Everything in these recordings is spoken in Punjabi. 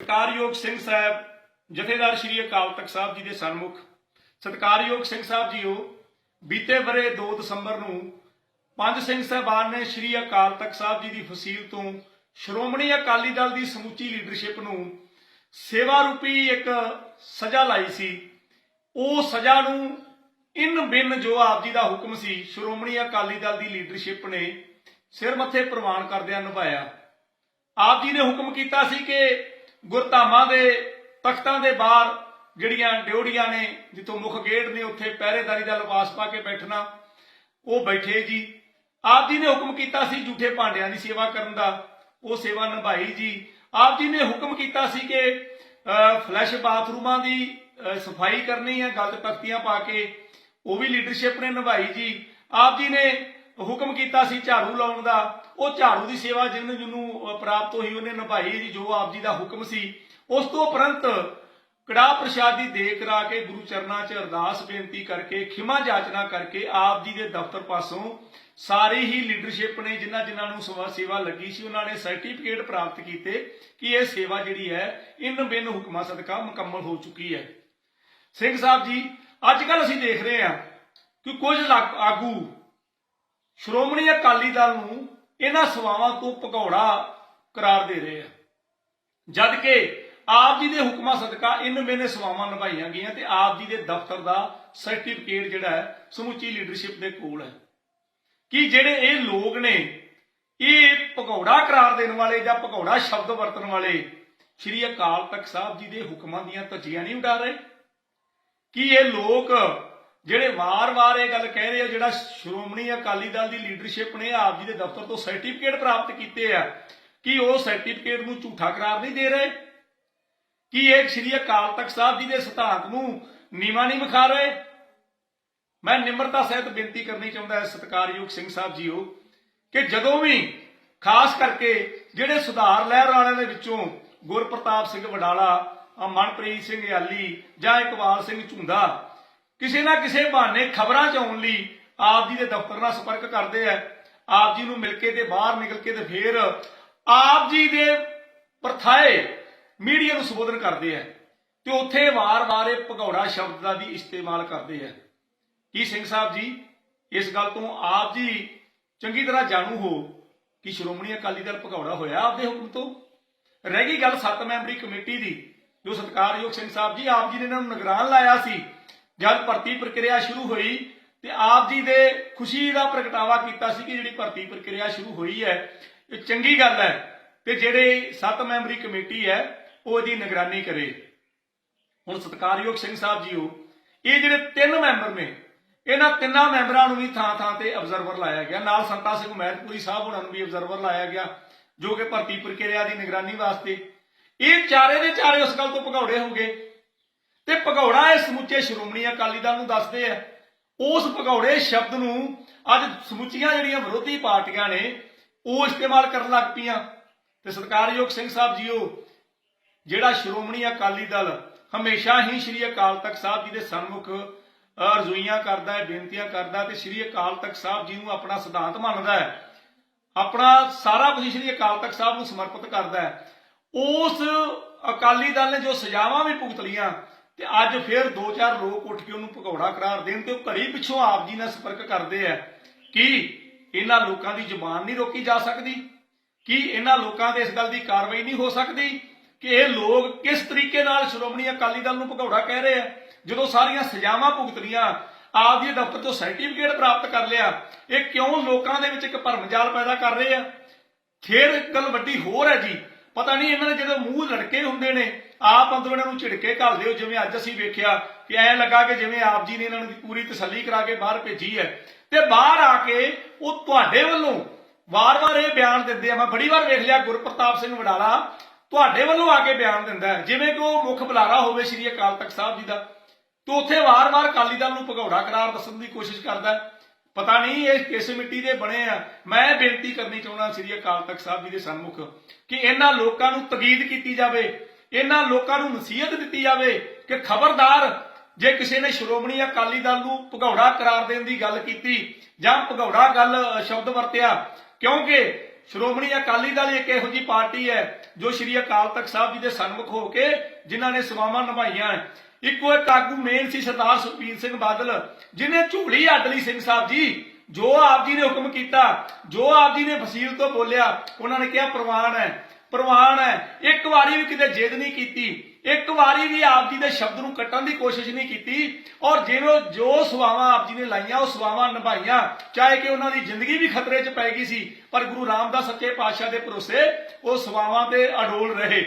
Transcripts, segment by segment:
ਸਤਿਕਾਰਯੋਗ ਸਿੰਘ ਸਾਹਿਬ, ਜਥੇਦਾਰ ਸ਼੍ਰੀ ਅਕਾਲ ਤਖਤ ਸਾਹਿਬ ਜੀ ਦੇ ਸਨਮੁਖ। ਸਤਿਕਾਰਯੋਗ ਸਿੰਘ ਸਾਹਿਬ ਜੀਓ, ਬੀਤੇ ਬਰੇ 2 ਦਸੰਬਰ ਨੂੰ ਪੰਜ ਸਿੰਘ ਸਾਹਿਬਾਨ ਨੇ ਸ਼੍ਰੀ ਅਕਾਲ ਤਖਤ ਸਾਹਿਬ ਜੀ ਦੀ ਫਸੀਲ ਤੋਂ ਸ਼੍ਰੋਮਣੀ ਅਕਾਲੀ ਦਲ ਦੀ ਸਮੁੱਚੀ ਲੀਡਰਸ਼ਿਪ ਨੂੰ ਸੇਵਾ ਰੂਪੀ ਇੱਕ ਸਜ਼ਾ ਲਾਈ ਸੀ। ਉਹ ਸਜ਼ਾ ਨੂੰ ਇਨ ਬਿਨ ਜੋ ਆਪ ਜੀ ਦਾ ਹੁਕਮ ਸੀ, ਸ਼੍ਰੋਮਣੀ ਅਕਾਲੀ ਦਲ ਦੀ ਲੀਡਰਸ਼ਿਪ ਨੇ ਸਿਰ ਮੱਥੇ ਪ੍ਰਵਾਨ ਕਰਦਿਆਂ ਨਿਭਾਇਆ। ਆਪ ਜੀ ਨੇ ਹੁਕਮ ਕੀਤਾ ਸੀ ਕਿ ਗੁਰਧਾਮਾਂ ਦੇ ਤਖਤਾਂ ਦੇ ਬਾਹਰ ਜਿਹੜੀਆਂ ਡਿਉੜੀਆਂ ਨੇ ਜਿੱਥੋਂ ਮੁੱਖ ਗੇਟ ਨੇ ਉੱਥੇ ਪਹਿਰੇਦਾਰੀ ਦਾ ਲਿਬਾਸ ਪਾ ਕੇ ਬੈਠਣਾ ਉਹ ਬੈਠੇ ਜੀ। ਆਪ ਜੀ ਨੇ ਹੁਕਮ ਕੀਤਾ ਸੀ ਝੂਠੇ ਭਾਂਡਿਆਂ ਦੀ ਸੇਵਾ ਕਰਨ ਦਾ। ਉਹ ਸੇਵਾ ਨਿਭਾਈ ਜੀ। ਆਪ ਜੀ ਨੇ ਹੁਕਮ ਕੀਤਾ ਸੀ ਕਿ ਅਹ, ਫਲੈਸ਼ ਬਾਥਰੂਮਾਂ ਦੀ ਸਫ਼ਾਈ ਕਰਨੀ ਹੈ ਗਲਤ ਤਖਤੀਆਂ ਪਾ ਕੇ। ਉਹ ਵੀ ਲੀਡਰਸ਼ਿਪ ਨੇ ਨਿਭਾਈ ਜੀ। ਆਪ ਜੀ ਨੇ ਹੁਕਮ ਕੀਤਾ ਸੀ ਝਾੜੂ ਲਾਉਣ ਦਾ। ਉਹ ਝਾੜੂ ਦੀ ਸੇਵਾ ਜਿਹਨੂੰ ਜਿਹਨੂੰ ਪ੍ਰਾਪਤ ਹੋਈ, ਉਹਨੇ ਨਿਭਾਈ ਜੀ ਜੋ ਆਪ ਜੀ ਦਾ ਹੁਕਮ ਸੀ। ਉਸ ਤੋਂ ਉਪਰੰਤ ਕੜਾ ਪ੍ਰਸ਼ਾਦ ਦੀ ਦੇ ਕਰਾ ਕੇ ਗੁਰੂ ਚਰਨਾਂ 'ਚ ਅਰਦਾਸ ਬੇਨਤੀ ਕਰਕੇ, ਖਿਮਾ ਜਾਚਨਾ ਕਰਕੇ ਆਪ ਜੀ ਦੇ ਦਫ਼ਤਰ ਪਾਸੋਂ ਸਾਰੀ ਹੀ ਲੀਡਰਸ਼ਿਪ ਨੇ, ਜਿਨ੍ਹਾਂ ਜਿਨ੍ਹਾਂ ਨੂੰ ਸਵਾ ਸੇਵਾ ਲੱਗੀ ਸੀ, ਉਹਨਾਂ ਨੇ ਸਰਟੀਫਿਕੇਟ ਪ੍ਰਾਪਤ ਕੀਤੇ ਕਿ ਇਹ ਸੇਵਾ ਜਿਹੜੀ ਹੈ, ਇਨ ਬਿਨ ਹੁਕਮਾਂ ਸਦਕਾ ਮੁਕੰਮਲ ਹੋ ਚੁੱਕੀ ਹੈ। ਸਿੰਘ ਸਾਹਿਬ ਜੀ, ਅੱਜ ਕੱਲ ਅਸੀਂ ਦੇਖ ਰਹੇ ਹਾਂ ਕਿ ਕੁਝ ਆਗੂ ਸ਼੍ਰੋਮਣੀ ਅਕਾਲੀ ਦਲ ਨੂੰ ਇਹਨਾਂ ਸੇਵਾਵਾਂ ਤੋਂ ਭਗੌੜਾ ਕਰਾਰ ਦੇ ਰਹੇ ਆ। ਜਦ ਕਿ ਆਪ ਜੀ ਦੇ ਹੁਕਮਾਂ ਸਦਕਾ ਇਨ ਮੈਨੇ ਸੇਵਾਵਾਂ ਨਿਭਾਈਆਂ ਗਈਆਂ ਤੇ ਆਪ ਜੀ ਦੇ ਦਫ਼ਤਰ ਦਾ ਸਰਟੀਫਿਕੇਟ ਜਿਹੜਾ ਹੈ, ਸਮੁੱਚੀ ਲੀਡਰਸ਼ਿਪ ਦੇ ਕੋਲ ਹੈ। ਕਿ ਜਿਹੜੇ ਇਹ ਲੋਕ ਨੇ, ਇਹ ਭਗੌੜਾ ਕਰਾਰ ਦੇਣ ਵਾਲੇ ਜਾਂ ਭਗੌੜਾ ਸ਼ਬਦ ਵਰਤਣ ਵਾਲੇ, ਸ਼੍ਰੀ ਅਕਾਲ ਤਖਤ ਸਾਹਿਬ ਜੀ ਦੇ ਹੁਕਮਾਂ ਦੀਆਂ ਧੱਜੀਆਂ ਨਹੀਂ ਉਡਾ ਰਹੇ? ਕਿ ਇਹ ਲੋਕ ਜਿਹੜੇ ਵਾਰ-ਵਾਰ ਇਹ ਗੱਲ ਕਹਿ ਰਹੇ ਆ, ਜਿਹੜਾ ਸ਼੍ਰੋਮਣੀ ਅਕਾਲੀ ਦਲ ਦੀ ਲੀਡਰਸ਼ਿਪ ਨੇ ਆਪ ਜੀ ਦੇ ਦਫ਼ਤਰ ਤੋਂ ਸਰਟੀਫਿਕੇਟ ਪ੍ਰਾਪਤ ਕੀਤੇ ਆ, ਕਿ ਉਹ ਸਰਟੀਫਿਕੇਟ ਨੂੰ ਝੂਠਾ ਕਰਾਰ ਨਹੀਂ ਦੇ ਰਹੇ? ਕਿ ਇਹ ਸ਼੍ਰੀ ਅਕਾਲ ਤਖਤ ਸਾਹਿਬ ਜੀ ਦੇ ਸਿਧਾਂਤ ਨੂੰ ਨੀਵਾ ਨਹੀਂ ਵਿਖਾ ਰਹੇ? ਮੈਂ ਨਿਮਰਤਾ ਸਹਿਤ ਬੇਨਤੀ ਕਰਨੀ ਚਾਹੁੰਦਾ ਹਾਂ, ਸਤਿਕਾਰਯੋਗ ਸਿੰਘ ਸਾਹਿਬ ਜੀਓ, ਕਿ ਜਦੋਂ ਵੀ, ਖਾਸ ਕਰਕੇ ਜਿਹੜੇ ਸੁਧਾਰ ਲਹਿਰ ਵਾਲਿਆਂ ਦੇ ਵਿੱਚੋਂ ਗੁਰਪ੍ਰਤਾਪ ਸਿੰਘ ਵਡਾਲਾ ਮਨਪ੍ਰੀਤ ਸਿੰਘ ਯਾਲੀ ਜਾਂ ਇਕਬਾਲ ਸਿੰਘ ਝੁੰਦਾ ਕਿਸੇ ਨਾ ਕਿਸੇ ਬਹਾਨੇ ਖਬਰਾਂ ਚ ਆਉਣ ਲਈ ਆਪ ਜੀ ਦੇ ਦਫ਼ਤਰ ਨਾਲ ਸੰਪਰਕ ਕਰਦੇ ਆ। ਆਪ ਜੀ ਨੂੰ ਮਿਲ ਕੇ ਤੇ ਬਾਹਰ ਨਿਕਲ ਕੇ ਤੇ ਫੇਰ ਆਪ ਜੀ ਦੇ ਪ੍ਰਥਾਏ ਮੀਡੀਆ ਨੂੰ ਸੰਬੋਧਨ ਕਰਦੇ ਆ ਤੇ ਉੱਥੇ ਵਾਰ-ਵਾਰ ਇਹ ਭਗੌੜਾ ਸ਼ਬਦ ਦਾ ਵੀ ਇਸਤੇਮਾਲ ਕਰਦੇ ਆ। ਕੀ ਸਿੰਘ ਸਾਹਿਬ ਜੀ, ਇਸ ਗੱਲ ਤੋਂ ਆਪ ਜੀ ਚੰਗੀ ਤਰ੍ਹਾਂ ਜਾਣੂ ਹੋ ਕਿ ਸ਼੍ਰੋਮਣੀ ਅਕਾਲੀ ਦਲ ਭਗੌੜਾ ਹੋਇਆ ਆਪਦੇ ਹੁਕਮ ਤੋਂ? ਰਹਿ ਗਈ ਗੱਲ ਸੱਤ ਮੈਂਬਰੀ ਕਮੇਟੀ ਦੀ, ਜੋ ਸਤਿਕਾਰਯੋਗ ਸਿੰਘ ਸਾਹਿਬ ਜੀ, ਆਪ ਜੀ ਨੇ ਇਹਨਾਂ ਨੂੰ ਨਿਗਰਾਨ ਲਾਇਆ ਸੀ ਜਦ ਭਰਤੀ ਪ੍ਰਕਿਰਿਆ ਸ਼ੁਰੂ ਹੋਈ ਤੇ ਆਪ ਜੀ ਦੇ ਖੁਸ਼ੀ ਦਾ ਪ੍ਰਗਟਾਵਾ ਕੀਤਾ ਸੀ ਕਿ ਜਿਹੜੀ ਭਰਤੀ ਪ੍ਰਕਿਰਿਆ ਸ਼ੁਰੂ ਹੋਈ ਹੈ, ਇਹ ਚੰਗੀ ਗੱਲ ਹੈ ਤੇ ਜਿਹੜੇ ਸੱਤ ਮੈਂਬਰੀ ਕਮੇਟੀ ਹੈ, ਉਹ ਇਹਦੀ ਨਿਗਰਾਨੀ ਕਰੇ। ਹੁਣ ਸਤਿਕਾਰਯੋਗ ਸਿੰਘ ਸਾਹਿਬ ਜੀ ਜੀਓ, ਇਹ ਜਿਹੜੇ ਤਿੰਨ ਮੈਂਬਰ ਨੇ, ਇਹਨਾਂ ਤਿੰਨਾਂ ਮੈਂਬਰਾਂ ਨੂੰ ਵੀ ਥਾਂ ਥਾਂ ਤੇ ਅਬਜ਼ਰਵਰ ਲਾਇਆ ਗਿਆ। ਨਾਲ ਸੰਤਾ ਸਿੰਘ ਮਹਿਤਪੁਰੀ ਸਾਹਿਬ ਉਹਨਾਂ ਨੂੰ ਵੀ ਅਬਜ਼ਰਵਰ ਲਾਇਆ ਗਿਆ, ਜੋ ਕਿ ਭਰਤੀ ਪ੍ਰਕਿਰਿਆ ਦੀ ਨਿਗਰਾਨੀ ਵਾਸਤੇ। ਇਹ ਚਾਰੇ ਦੇ ਚਾਰੇ ਉਸ ਗੱਲ ਤੋਂ ਭਗੌੜੇ ਹੋ ਗਏ। ਤੇ ਭਗੌੜਾ ਇਹ ਸਮੁੱਚੇ ਸ਼੍ਰੋਮਣੀ ਅਕਾਲੀ ਦਲ ਨੂੰ ਦੱਸਦੇ ਆ। ਉਸ ਭਗੌੜੇ ਸ਼ਬਦ ਨੂੰ ਅੱਜ ਸਮੁੱਚੀਆਂ ਜਿਹੜੀਆਂ ਵਿਰੋਧੀ ਪਾਰਟੀਆਂ ਨੇ ਉਹ ਇਸਤੇਮਾਲ ਕਰਨ ਲੱਗ ਪਈਆਂ। ਤੇ ਸਤਿਕਾਰਯੋਗ ਸਿੰਘ ਸਾਹਿਬ ਜੀਓ ਜਿਹੜਾ ਸ਼੍ਰੋਮਣੀ ਅਕਾਲੀ ਦਲ ਹਮੇਸ਼ਾ ਹੀ ਸ੍ਰੀ ਅਕਾਲ ਤਖਤ ਸਾਹਿਬ ਜੀ ਦੇ ਸਨਮੁਖ ਅਹ, ਕਰਦਾ ਹੈ ਬੇਨਤੀਆਂ ਕਰਦਾ ਤੇ ਸ੍ਰੀ ਅਕਾਲ ਤਖਤ ਸਾਹਿਬ ਜੀ ਨੂੰ ਆਪਣਾ ਸਿਧਾਂਤ ਮੰਨਦਾ ਹੈ। ਆਪਣਾ ਸਾਰਾ ਕੁਝ ਸ੍ਰੀ ਅਕਾਲ ਤਖਤ ਸਾਹਿਬ ਨੂੰ ਸਮਰਪਿਤ ਕਰਦਾ ਹੈ। ਉਸ ਅਕਾਲੀ ਦਲ ਨੇ ਜੋ ਸਜ਼ਾਵਾਂ ਵੀ ਭੁਗਤ ਲੀਆਂ ਤੇ ਅੱਜ ਫਿਰ ਦੋ ਚਾਰ ਲੋਕ ਉੱਠ ਕੇ ਉਹਨੂੰ ਭਗੌੜਾ ਕਰਾਰ ਦੇਣ ਤੇ ਉਹ ਘੜੀ ਪਿੱਛੋਂ ਆਪ ਜੀ ਨਾਲ ਸੰਪਰਕ ਕਰਦੇ ਆ ਕਿ ਇਹਨਾਂ ਲੋਕਾਂ ਦੀ ਜ਼ੁਬਾਨ ਨਹੀਂ ਰੋਕੀ ਜਾ ਸਕਦੀ, ਕਿ ਇਹਨਾਂ ਲੋਕਾਂ ਤੇ ਇਸ ਗੱਲ ਦੀ ਕਾਰਵਾਈ ਨਹੀਂ ਹੋ ਸਕਦੀ ਕਿ ਇਹ ਲੋਕ ਕਿਸ ਤਰੀਕੇ ਨਾਲ ਸ਼੍ਰੋਮਣੀ ਅਕਾਲੀ ਦਲ ਨੂੰ ਭਗੌੜਾ ਕਹਿ ਰਹੇ ਆ। ਜਦੋਂ ਸਾਰੀਆਂ ਸਜ਼ਾਵਾਂ ਭੁਗਤਣੀਆਂ, ਆਪ ਜੀ ਦਫ਼ਤਰ ਤੋਂ ਸਰਟੀਫਿਕੇਟ ਪ੍ਰਾਪਤ ਕਰ ਲਿਆ, ਇਹ ਕਿਉਂ ਲੋਕਾਂ ਦੇ ਵਿੱਚ ਇੱਕ ਭਰਮ ਜਾਲ ਪੈਦਾ ਕਰ ਰਹੇ ਆ? ਫਿਰ ਇੱਕ ਗੱਲ ਵੱਡੀ ਹੋਰ ਹੈ ਜੀ ਪਤਾ ਨਹੀਂ ਇਹਨਾਂ ਦੇ ਜਦੋਂ ਮੂੰਹ ਲੜਕੇ ਹੁੰਦੇ ਨੇ, ਆਪ ਅੰਦਰੋਂ ਇਹਨਾਂ ਨੂੰ ਝਿੜਕੇ ਘੱਲਦੇ ਹੋ, ਜਿਵੇਂ ਅੱਜ ਅਸੀਂ ਵੇਖਿਆ ਕਿ ਐ ਲੱਗਾ ਕਿ ਜਿਵੇਂ ਆਪ ਜੀ ਨੇ ਇਹਨਾਂ ਨੂੰ ਪੂਰੀ ਤਸੱਲੀ ਕਰਾ ਕੇ ਬਾਹਰ ਭੇਜੀ ਹੈ। ਤੇ ਬਾਹਰ ਆ ਕੇ ਉਹ ਤੁਹਾਡੇ ਵੱਲੋਂ ਵਾਰ-ਵਾਰ ਇਹ ਬਿਆਨ ਦਿੰਦੇ ਆ। ਮੈਂ ਬੜੀ ਵਾਰ ਵੇਖ ਲਿਆ, ਗੁਰਪ੍ਰਤਾਪ ਸਿੰਘ ਵਡਾਲਾ ਤੁਹਾਡੇ ਵੱਲੋਂ ਆ ਕੇ ਬਿਆਨ ਦਿੰਦਾ ਹੈ। ਜਿਵੇਂ ਕਿ ਉਹ ਮੁੱਖ ਬੁਲਾਰਾ ਹੋਵੇ ਸ੍ਰੀ ਅਕਾਲ ਤਖਤ ਸਾਹਿਬ ਜੀ ਦਾ, ਤੇ ਉੱਥੇ ਵਾਰ-ਵਾਰ ਅਕਾਲੀ ਦਲ ਨੂੰ ਭਗੌੜਾ ਕਰਾਰ ਦੱਸਣ ਦੀ ਕੋਸ਼ਿਸ਼ ਕਰਦਾ ਹੈ। ਪਤਾ ਨਹੀਂ ਇਹ ਕਿਸ ਮਿੱਟੀ ਦੇ ਬਣੇ ਆ। ਮੈਂ ਬੇਨਤੀ ਕਰਨੀ ਚਾਹੁੰਦਾ ਸ੍ਰੀ ਅਕਾਲ ਤਖਤ ਸਾਹਿਬ ਜੀ ਦੇ ਸਨਮੁਖ ਕਿ ਇਹਨਾਂ ਲੋਕਾਂ ਨੂੰ ਤਕੀਦ ਕੀਤੀ ਜਾਵੇ, ਇਹਨਾਂ ਲੋਕਾਂ ਨੂੰ ਨਸੀਹਤ ਦਿੱਤੀ ਜਾਵੇ ਕਿ ਖਬਰਦਾਰ ਜੇ ਕਿਸੇ ਨੇ ਸ਼੍ਰੋਮਣੀ ਅਕਾਲੀ ਦਲ ਨੂੰ ਭਗੌੜਾ ਕਰਾਰ ਦੇਣ ਦੀ ਗੱਲ ਕੀਤੀ ਜਾਂ ਭਗੌੜਾ ਗੱਲ ਸ਼ਬਦ ਵਰਤਿਆ, ਕਿਉਂਕਿ ਸ਼੍ਰੋਮਣੀ ਅਕਾਲੀ ਦਲ ਇੱਕ ਇਹੋ ਜੀ ਪਾਰਟੀ ਹੈ ਜੋ ਸ਼੍ਰੀ ਅਕਾਲ ਤਖਤ ਸਾਹਿਬ ਜੀ ਦੇ ਸਨਮੁਖ ਹੋ ਕੇ ਜਿਨ੍ਹਾਂ ਨੇ ਸੇਵਾਵਾਂ ਨਿਭਾਈਆਂ ਇੱਕੋ ਇੱਕ ਆਗੂ ਮੇਨ ਸੀ ਸਰਦਾਰ ਸੁਖਬੀਰ ਸਿੰਘ ਬਾਦਲ ਜਿਨੇ ਝੂੜੀ ਅੱਡ ਲਈ ਸਿੰਘ ਸਾਹਿਬ ਜੀ। ਜੋ ਆਪ ਜੀ ਨੇ ਹੁਕਮ ਕੀਤਾ, ਜੋ ਆਪ ਜੀ ਨੇ ਫਸੀਲ ਤੋਂ ਬੋਲਿਆ, ਉਹਨਾਂ ਨੇ ਕਿਹਾ, ਪ੍ਰਵਾਨ ਹੈ ਪ੍ਰਵਾਨ ਹੈ। ਇੱਕ ਵਾਰੀ ਵੀ ਕਿਤੇ ਜਿੱਦ ਨਹੀਂ ਕੀਤੀ, ਇੱਕ ਵਾਰੀ ਵੀ ਆਪ ਜੀ ਦੇ ਸ਼ਬਦ ਨੂੰ ਕੱਟਣ ਦੀ ਕੋਸ਼ਿਸ਼ ਨਹੀਂ ਕੀਤੀ। ਔਰ ਜਿਵੇਂ ਜੋ ਸਵਾਵਾਂ ਆਪ ਜੀ ਨੇ ਲਾਈਆਂ, ਉਹ ਸਵਾਵਾਂ ਨਿਭਾਈਆਂ, ਚਾਹੇ ਕਿ ਉਹਨਾਂ ਦੀ ਜ਼ਿੰਦਗੀ ਵੀ ਖਤਰੇ 'ਚ ਪੈ ਗਈ ਸੀ, ਪਰ ਗੁਰੂ ਰਾਮਦਾਸ ਸੱਚੇ ਪਾਤਸ਼ਾਹ ਦੇ ਭਰੋਸੇ ਉਹ ਸਵਾਵਾਂ ਤੇ ਅਡੋਲ ਰਹੇ।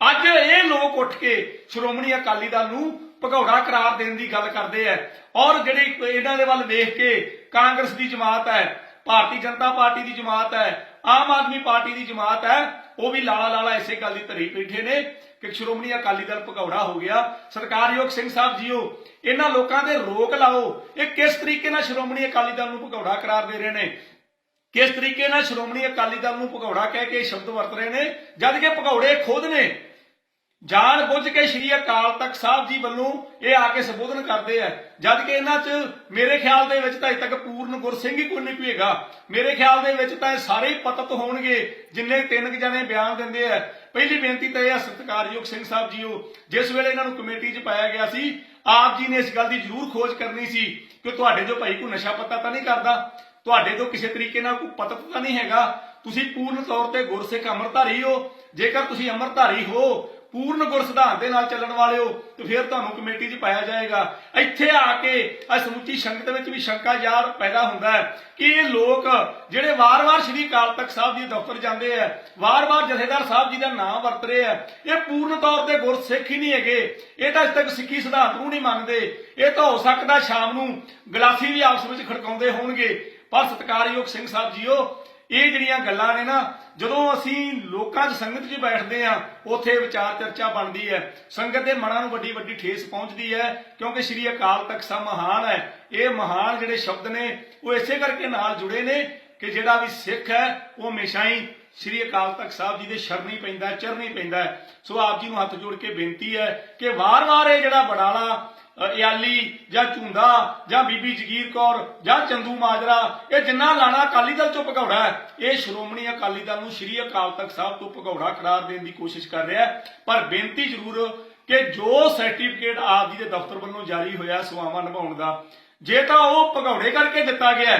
ਅੱਜ ਇਹ ਲੋਕ ਉੱਠ ਕੇ ਸ਼੍ਰੋਮਣੀ ਅਕਾਲੀ ਦਲ ਨੂੰ ਭਗੌੜਾ ਕਰਾਰ ਦੇਣ ਦੀ ਗੱਲ ਕਰਦੇ ਆ ਔਰ ਜਿਹੜੀ ਇਹਨਾਂ ਦੇ ਵੱਲ ਵੇਖ ਕੇ ਕਾਂਗਰਸ ਦੀ ਜਮਾਤ ਹੈ ਭਾਰਤੀ ਜਨਤਾ ਪਾਰਟੀ ਦੀ ਜਮਾਤ ਹੈ ਆਮ ਆਦਮੀ ਪਾਰਟੀ ਦੀ ਜਮਾਤ ਹੈ ਉਹ ਵੀ ਲਾਲਾ ਲਾਲਾ ਇਸੇ ਗੱਲ ਦੀ ਧਰੀ ਬੈਠੇ ਨੇ ਕਿ ਸ਼੍ਰੋਮਣੀ ਅਕਾਲੀ ਦਲ ਭਗੌੜਾ ਹੋ ਗਿਆ। ਸਰਕਾਰਯੋਗ ਸਿੰਘ ਸਾਹਿਬ ਜੀਓ, ਇਹਨਾਂ ਲੋਕਾਂ ਦੇ ਰੋਕ ਲਾਓ। ਇਹ ਕਿਸ ਤਰੀਕੇ ਨਾਲ ਸ਼੍ਰੋਮਣੀ ਅਕਾਲੀ ਦਲ ਨੂੰ ਭਗੌੜਾ ਕਰਾਰ ਦੇ ਰਹੇ ਨੇ? ਕਿਸ ਤਰੀਕੇ ਨਾਲ ਸ਼੍ਰੋਮਣੀ ਅਕਾਲੀ ਦਲ ਨੂੰ ਭਗੌੜਾ ਕਹਿ ਕੇ ਸ਼ਬਦ ਵਰਤ ਰਹੇ ਨੇ? ਜਦ ਕਿ ਭਗੌੜੇ ਖੁਦ ਨੇ ਜਾਣ ਬੁੱਝ ਕੇ ਸ਼੍ਰੀ ਅਕਾਲ ਤਖਤ ਸਾਹਿਬ ਜੀ ਵੱਲੋਂ ਇਹ ਆ ਕੇ ਸੰਬੋਧਨ ਕਰਦੇ ਆ। ਜਦ ਕਿ ਇਹਨਾਂ 'ਚ ਮੇਰੇ ਖਿਆਲ ਦੇ ਵਿੱਚ ਤਾਂ ਅਜੇ ਤੱਕ ਪੂਰਨ ਗੁਰਸਿੰਘ ਹੀ ਕੋਈ ਨਹੀਂ ਪੀਏਗਾ ਮੇਰੇ ਖਿਆਲ ਦੇ ਵਿੱਚ ਤਾਂ ਇਹ ਸਾਰੇ ਪਤਤ ਹੋਣਗੇ, ਜਿੰਨੇ ਤਿੰਨ ਕੁ ਜਣੇ ਬਿਆਨ ਦਿੰਦੇ ਆ। ਪਹਿਲੀ ਬੇਨਤੀ ਤਾਂ ਇਹ ਆ ਸਤਿਕਾਰਯੋਗ ਸਿੰਘ ਸਾਹਿਬ ਜੀਓ, ਜਿਸ ਵੇਲੇ ਇਹਨਾਂ ਨੂੰ ਕਮੇਟੀ 'ਚ ਪਾਇਆ ਗਿਆ ਸੀ, ਆਪ ਜੀ ਨੇ ਇਸ ਗੱਲ ਦੀ ਜ਼ਰੂਰ ਖੋਜ ਕਰਨੀ ਸੀ ਕਿ ਤੁਹਾਡੇ ਜੋ ਭਾਈ ਕੋਈ ਨਸ਼ਾ ਪੱਤਾ ਤਾਂ ਨਹੀਂ ਕਰਦਾ, ਤੁਹਾਡੇ ਤੋਂ ਕਿਸੇ ਤਰੀਕੇ ਨਾਲ ਕੋਈ ਪਤਤ ਤਾਂ ਨਹੀਂ ਹੈਗਾ, ਤੁਸੀਂ ਪੂਰਨ ਤੌਰ ਤੇ ਗੁਰਸਿੱਖ ਅੰਮ੍ਰਿਤਧਾਰੀ ਹੋ। ਜੇਕਰ ਤੁਸੀਂ ਅੰਮ੍ਰਿਤਧਾਰੀ ਹੋ ਪੂਰਨ ਗੁਰ ਸਿਧਾਂਤ ਦੇ ਨਾਲ ਚੱਲਣ ਵਾਲੇ ਤੇ ਫਿਰ ਤੁਹਾਨੂੰ ਕਮੇਟੀ 'ਚ ਪਾਇਆ ਜਾਏਗਾ। ਇੱਥੇ ਆ ਕੇ ਆ ਸਮੁੱਚੀ ਸੰਗਤ ਵਿੱਚ ਵੀ ਸ਼ੰਕਾ ਯਾਰ ਪੈਦਾ ਹੁੰਦਾ ਹੈ ਕਿ ਇਹ ਲੋਕ ਜਿਹੜੇ ਵਾਰ-ਵਾਰ ਸ਼੍ਰੀ ਅਕਾਲ ਤਖਤ ਸਾਹਿਬ ਜੀ ਦਫ਼ਤਰ ਜਾਂਦੇ ਆ, ਵਾਰ-ਵਾਰ ਜਥੇਦਾਰ ਸਾਹਿਬ ਜੀ ਦਾ ਨਾਮ ਵਰਤ ਰਹੇ ਆ, ਇਹ ਪੂਰਨ ਤੌਰ ਤੇ ਗੁਰਸਿੱਖ ਹੀ ਨਹੀਂ ਹੈਗੇ। ਇਹ ਤਾਂ ਅਜੇ ਤੱਕ ਸਿੱਖੀ ਸਿਧਾਂਤ ਨੂੰ ਨਹੀਂ ਮੰਨਦੇ। ਇਹ ਤਾਂ ਹੋ ਸਕਦਾ ਸ਼ਾਮ ਨੂੰ ਗਲਾਸੀ ਵੀ ਆਪਸ ਵਿੱਚ ਖੜਕਾਉਂਦੇ ਹੋਣਗੇ। ਪਰ ਸਤਿਕਾਰਯੋਗ ਸਿੰਘ ਸਾਹਿਬ ਜੀਓ ਇਹ ਜਿਹੜੀਆਂ ਗੱਲਾਂ ਨੇ ਨਾ, ਜਦੋਂ ਅਸੀਂ ਲੋਕਾਂ 'ਚ ਸੰਗਤ 'ਚ ਬੈਠਦੇ ਆ ਉੱਥੇ ਵਿਚਾਰ ਚਰਚਾ ਬਣਦੀ ਹੈ ਸੰਗਤ ਦੇ ਮਨਾਂ ਨੂੰ ਵੱਡੀ ਵੱਡੀ ਠੇਸ ਪਹੁੰਚਦੀ ਹੈ, ਕਿਉਂਕਿ ਸ੍ਰੀ ਅਕਾਲ ਤਖਤ ਸਾਹਿਬ ਮਹਾਨ ਹੈ ਇਹ ਮਹਾਨ ਜਿਹੜੇ ਸ਼ਬਦ ਨੇ, ਉਹ ਇਸੇ ਕਰਕੇ ਨਾਲ ਜੁੜੇ ਨੇ ਕਿ ਜਿਹੜਾ ਵੀ ਸਿੱਖ ਹੈ, ਉਹ ਹਮੇਸ਼ਾ ਹੀ ਸ੍ਰੀ ਅਕਾਲ ਤਖਤ ਸਾਹਿਬ ਜੀ ਦੇ ਸ਼ਰਨੀ ਪੈਂਦਾ, ਚਰਨੀ ਪੈਂਦਾ ਹੈ। ਸੋ ਆਪ ਜੀ ਨੂੰ ਹੱਥ ਜੋੜ ਕੇ ਬੇਨਤੀ ਹੈ ਕਿ ਵਾਰ-ਵਾਰ ਇਹ ਜਿਹੜਾ ਬੜਾਲਾ ਅ, ਜਾਂ ਝੁੰਦਾ ਜਾਂ ਬੀਬੀ ਜਗੀਰ ਕੌਰ ਜਾਂ ਚੰਦੂ ਮਾਜਰਾ ਇਹ ਜਿੰਨਾ ਲਾਣਾ ਅਕਾਲੀ ਦਲ ਚੋਂ ਭਗੌੜਾ ਹੈ। ਇਹ ਸ਼੍ਰੋਮਣੀ ਅਕਾਲੀ ਦਲ ਨੂੰ ਸ਼੍ਰੀ ਅਕਾਲ ਤਖਤ ਸਾਹਿਬ ਤੋਂ ਭਗੌੜਾ ਕਰਾਰ ਦੇਣ ਦੀ ਕੋਸ਼ਿਸ਼ ਕਰ ਰਿਹਾ ਪਰ ਬੇਨਤੀ ਜ਼ਰੂਰ ਕਿ ਜੋ ਸਰਟੀਫਿਕੇਟ ਆਪ ਜੀ ਦੇ ਦਫ਼ਤਰ ਵੱਲੋਂ ਜਾਰੀ ਹੋਇਆ ਸੇਵਾਵਾਂ ਨਿਭਾਉਣ ਦਾ ਜੇ ਤਾਂ ਉਹ ਭਗੌੜੇ ਕਰਕੇ ਦਿੱਤਾ ਗਿਆ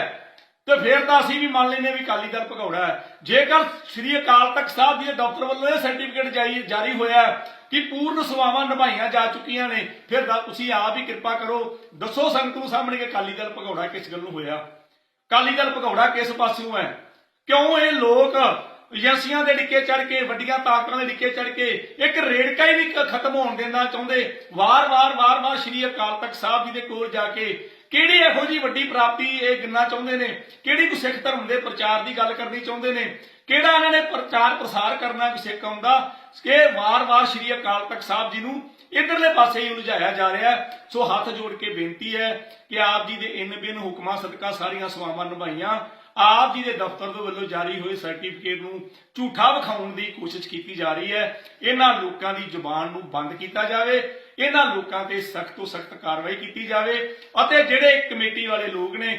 ਤੇ ਫਿਰ ਤਾਂ ਅਸੀਂ ਵੀ ਮੰਨ ਲੈਨੇ ਵੀ ਅਕਾਲੀ ਦਲ ਭਗੌੜਾ ਹੈ। ਜੇਕਰ ਸ੍ਰੀ ਅਕਾਲ ਤਖਤ ਸਾਹਿਬ ਜੀ ਦੇ ਵੱਲੋਂ ਇਹ ਸਰਟੀਫਿਕੇਟ ਜਾਰੀ ਹੋਇਆ ਕਿ ਪੂਰਨ ਸੇਵਾਵਾਂ ਨਿਭਾਈਆਂ ਜਾ ਚੁੱਕੀਆਂ ਨੇ, ਫਿਰ ਤੁਸੀਂ ਆਪ ਹੀ ਕਿਰਪਾ ਕਰੋ, ਦੱਸੋ ਸੰਗਤ ਨੂੰ ਸਾਹਮਣੇ ਕਿ ਅਕਾਲੀ ਦਲ ਭਗੌੜਾ ਕਿਸ ਗੱਲੋਂ ਹੋਇਆ। ਅਕਾਲੀ ਦਲ ਭਗੌੜਾ ਕਿਸ ਪਾਸਿਓਂ ਹੈ? ਕਿਉਂ ਇਹ ਲੋਕ ਏਜੰਸੀਆਂ ਦੇ ਡਿੱਕੇ ਚੜ ਕੇ, ਵੱਡੀਆਂ ਤਾਕਤਾਂ ਦੇ ਡਿੱਕੇ ਚੜ ਕੇ ਇੱਕ ਰੇੜਕਾ ਹੀ ਨਹੀਂ ਖਤਮ ਹੋਣ ਦੇਣਾ ਚਾਹੁੰਦੇ? ਵਾਰ-ਵਾਰ ਵਾਰ-ਵਾਰ ਸ਼੍ਰੀ ਅਕਾਲ ਤਖਤ ਸਾਹਿਬ ਜੀ ਦੇ ਕੋਲ ਜਾ ਕੇ ਕਿਹੜੀ ਇਹੋ ਜੀ ਵੱਡੀ ਪ੍ਰਾਪਤੀ ਇਹ ਗਿਣਨਾ ਚਾਹੁੰਦੇ ਨੇ? ਕਿਹੜੀ ਕੋ ਸਿੱਖ ਧਰਮ ਦੇ ਪ੍ਰਚਾਰ ਦੀ ਗੱਲ ਕਰਨੀ ਚਾਹੁੰਦੇ ਨੇ? ਕਿਹੜਾ ਇਹਨਾਂ ਨੇ ਪ੍ਰਚਾਰ ਪ੍ਰਸਾਰ ਕਰਨਾ ਕਿ ਸਿੱਖ ਕੌਮ ਕਿ ਵਾਰ-ਵਾਰ ਸ਼੍ਰੀ ਅਕਾਲ ਤਖਤ ਸਾਹਿਬ ਜੀ ਨੂੰ ਇਧਰਲੇ ਪਾਸੇ ਹੀ ਉਲਝਾਇਆ ਜਾ ਰਿਹਾ ਸੋ ਹੱਥ ਜੋੜ ਕੇ ਬੇਨਤੀ ਹੈ ਕਿ ਆਪ ਜੀ ਦੇ ਇਨ ਬਿਨ ਹੁਕਮਾਂ, ਸਦਕਾ ਸਾਰੀਆਂ ਸੇਵਾਵਾਂ ਨਿਭਾਈਆਂ। ਆਪ ਜੀ ਦੇ ਦਫ਼ਤਰ ਦੇ ਵੱਲੋਂ ਜਾਰੀ ਹੋਏ ਸਰਟੀਫਿਕੇਟ ਨੂੰ ਝੂਠਾ ਵਿਖਾਉਣ ਦੀ ਕੋਸ਼ਿਸ਼ ਕੀਤੀ ਜਾ ਰਹੀ ਹੈ। ਇਹਨਾਂ ਲੋਕਾਂ ਦੀ ਜ਼ੁਬਾਨ ਨੂੰ ਬੰਦ ਕੀਤਾ ਜਾਵੇ। ਇਹਨਾਂ ਲੋਕਾਂ ਤੇ ਸਖਤ ਤੋਂ ਸਖਤ ਕਾਰਵਾਈ ਕੀਤੀ ਜਾਵੇ ਅਤੇ ਜਿਹੜੇ ਕਮੇਟੀ ਵਾਲੇ ਲੋਕ ਨੇ,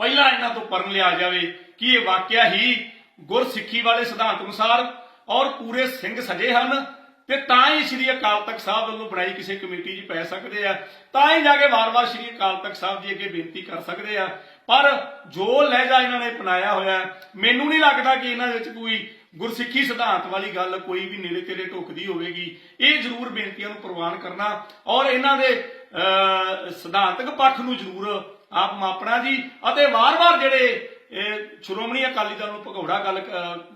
ਪਹਿਲਾਂ ਇਹਨਾਂ ਤੋਂ ਪਰਨ ਲਿਆ ਜਾਵੇ ਕਿ ਇਹ ਵਾਕਿਆ ਹੀ ਗੁਰਸਿੱਖੀ ਵਾਲੇ ਸਿਧਾਂਤ ਅਨੁਸਾਰ ਔਰ ਪੂਰੇ ਸਿੰਘ ਸਜੇ ਹਨ ਤੇ ਤਾਂ ਹੀ ਸ੍ਰੀ ਅਕਾਲ ਤਖਤ ਸਾਹਿਬ ਵੱਲੋਂ ਬਣਾਈ ਕਿਸੇ ਕਮੇਟੀ 'ਚ ਪੈ ਸਕਦੇ ਆ, ਤਾਂ ਹੀ ਜਾ ਕੇ ਵਾਰ-ਵਾਰ ਸ੍ਰੀ ਅਕਾਲ ਤਖਤ ਸਾਹਿਬ ਜੀ ਅੱਗੇ ਬੇਨਤੀ ਕਰ ਸਕਦੇ ਆ। ਪਰ ਜੋ ਲਹਿਜਾ ਇਹਨਾਂ ਨੇ ਅਪਣਾਇਆ ਹੋਇਆ, ਮੈਨੂੰ ਨਹੀਂ ਲੱਗਦਾ ਕਿ ਇਹਨਾਂ ਵਿੱਚ ਕੋਈ ਗੁਰਸਿੱਖੀ ਸਿਧਾਂਤ ਵਾਲੀ ਗੱਲ ਕੋਈ ਵੀ ਨੇੜੇ ਤੇੜੇ ਢੁਕਦੀ ਹੋਵੇਗੀ, ਇਹ ਜ਼ਰੂਰ ਬੇਨਤੀਆਂ ਨੂੰ ਪ੍ਰਵਾਨ ਕਰਨਾ ਔਰ ਇਹਨਾਂ ਦੇ ਸਿਧਾਂਤਕ ਪੱਖ ਨੂੰ ਜ਼ਰੂਰ ਆਪ ਮਾਪਣਾ ਜੀ ਅਤੇ ਵਾਰ-ਵਾਰ ਜਿਹੜੇ, ਇਹ, ਸ਼੍ਰੋਮਣੀ ਅਕਾਲੀ ਦਲ ਨੂੰ ਭਗੌੜਾ ਗੱਲ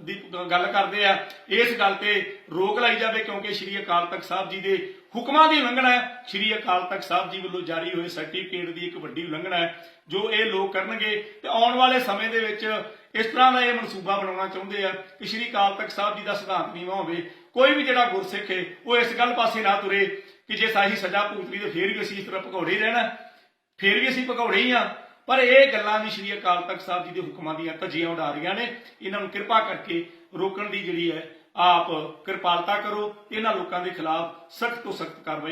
ਦੀ ਗੱਲ ਕਰਦੇ ਆ, ਇਸ ਗੱਲ ਤੇ ਰੋਕ ਲਾਈ ਜਾਵੇ ਕਿਉਂਕਿ ਸ਼੍ਰੀ ਅਕਾਲ ਤਖਤ ਸਾਹਿਬ ਜੀ ਦੇ ਹੁਕਮਾਂ ਦੀ ਉਲੰਘਣਾ ਹੈ। ਸ਼੍ਰੀ ਅਕਾਲ ਤਖਤ ਸਾਹਿਬ ਜੀ ਵੱਲੋਂ ਜਾਰੀ ਹੋਏ ਸਰਟੀਫਿਕੇਟ ਦੀ ਇੱਕ ਵੱਡੀ ਉਲੰਘਣਾ ਹੈ, ਜੋ ਇਹ ਲੋਕ ਕਰਨਗੇ ਤੇ ਆਉਣ ਵਾਲੇ ਸਮੇਂ ਦੇ ਵਿੱਚ ਇਸ ਤਰ੍ਹਾਂ ਦਾ ਇਹ ਮਨਸੂਬਾ ਬਣਾਉਣਾ ਚਾਹੁੰਦੇ ਆ ਕਿ ਸ਼੍ਰੀ ਅਕਾਲ ਤਖਤ ਸਾਹਿਬ ਜੀ ਦਾ ਸਿਧਾਂਤ ਨੀਵਾ ਹੋਵੇ। ਕੋਈ ਵੀ ਜਿਹੜਾ ਗੁਰਸਿੱਖ ਹੈ ਉਹ ਇਸ ਗੱਲ ਪਾਸੇ ਨਾ ਤੁਰੇ ਕਿ ਜੇ ਸਾਹੀ ਸਜ਼ਾ ਭੁਗਤਣੀ ਤੇ ਫੇਰ ਵੀ ਅਸੀਂ ਇਸ ਤਰ੍ਹਾਂ ਭਗੌੜੇ ਹੀ ਰਹਿਣਾ। ਫੇਰ ਵੀ ਅਸੀਂ ਭਗੌੜੇ ਹੀ ਆ। ਪਰ ਇਹ ਗੱਲਾਂ ਵੀ ਸ਼੍ਰੀ ਅਕਾਲ ਤਖਤ ਸਾਹਿਬ ਜੀ ਦੇ ਹੁਕਮਾਂ ਦੀਆਂ ਧੱਜੀਆਂ ਉਡਾ ਰਹੀਆਂ ਨੇ। ਇਹਨਾਂ ਨੂੰ ਕਿਰਪਾ ਕਰਕੇ ਰੋਕਣ ਦੀ ਜਿਹੜੀ ਹੈ, ਆਪ ਕਿਰਪਾਲਤਾ ਕਰੋ। ਇਹਨਾਂ ਲੋਕਾਂ ਦੇ ਖਿਲਾਫ ਸਖਤ ਤੋਂ ਸਖਤ ਕਾਰਵਾਈ